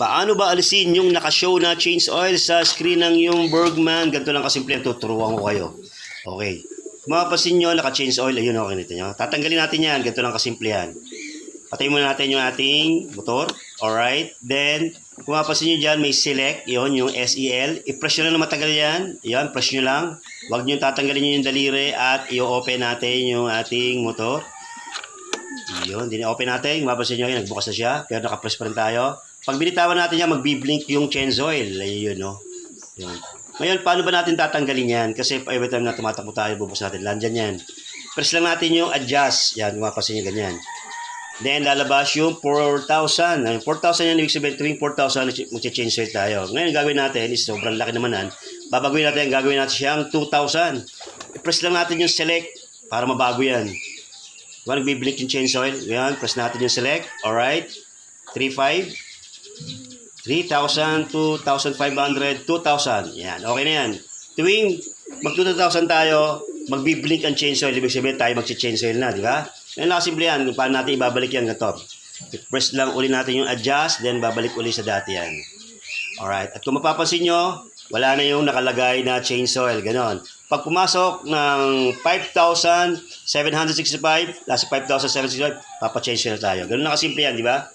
Paano ba alisin yung nakashow na change oil sa screen ng yung Bergman? Ganito lang kasimple, tuturuan ko kayo. Okay. Mapapansin nyo, naka-change oil, ayun ako kinita nyo. Tatanggalin natin yan, ganito lang kasimple yan. Patayin muna natin yung ating motor. Alright. Then, kung mapapansin nyo dyan, may select, yon yung SEL. I-press nyo lang na matagal yan. Yan, press nyo lang. Huwag nyo tatanggalin nyo yung daliri at i-open natin yung ating motor. Yun, din-open natin. Mapapansin nyo yun, nagbukas na siya. Pero nakapress pa rin tayo. Pag binitawan natin yan, magbi-blink yung change oil. Ayun, no? Yun. Ngayon, paano ba natin tatanggalin yan? Kasi every time na tumatakbo tayo, bubus natin. Landyan yan. Press lang natin yung adjust. Yan, mapapansin nyo ganyan. Then, lalabas yung 4,000. Ang 4,000 yan, ibig sabihin, tuwing 4,000, mag-change oil tayo. Ngayon, gagawin natin, is sobrang laki naman yan. Babaguhin natin, gagawin natin siyang 2,000. I-press lang natin yung select para mabago yan. Diba, nagbiblink yung change oil. Yan, press natin yung select. Alright. 3,500. 3,000, 2,500, 2,000. Yan, okay na yan. Tuwing mag 2,000 tayo, magbiblink ang change oil. Ibig sabihin tayo mag-change oil na, di ba? Yan lang simple yan. Kung paano natin ibabalik yan ganito. Press lang uli natin yung adjust, then babalik uli sa dati yan. Alright. At kung mapapansin nyo, wala na yung nakalagay na change oil. Ganon. Pag pumasok ng 5,765, nasa 5,765, papachange oil tayo. Ganun na kasimple yan, di ba?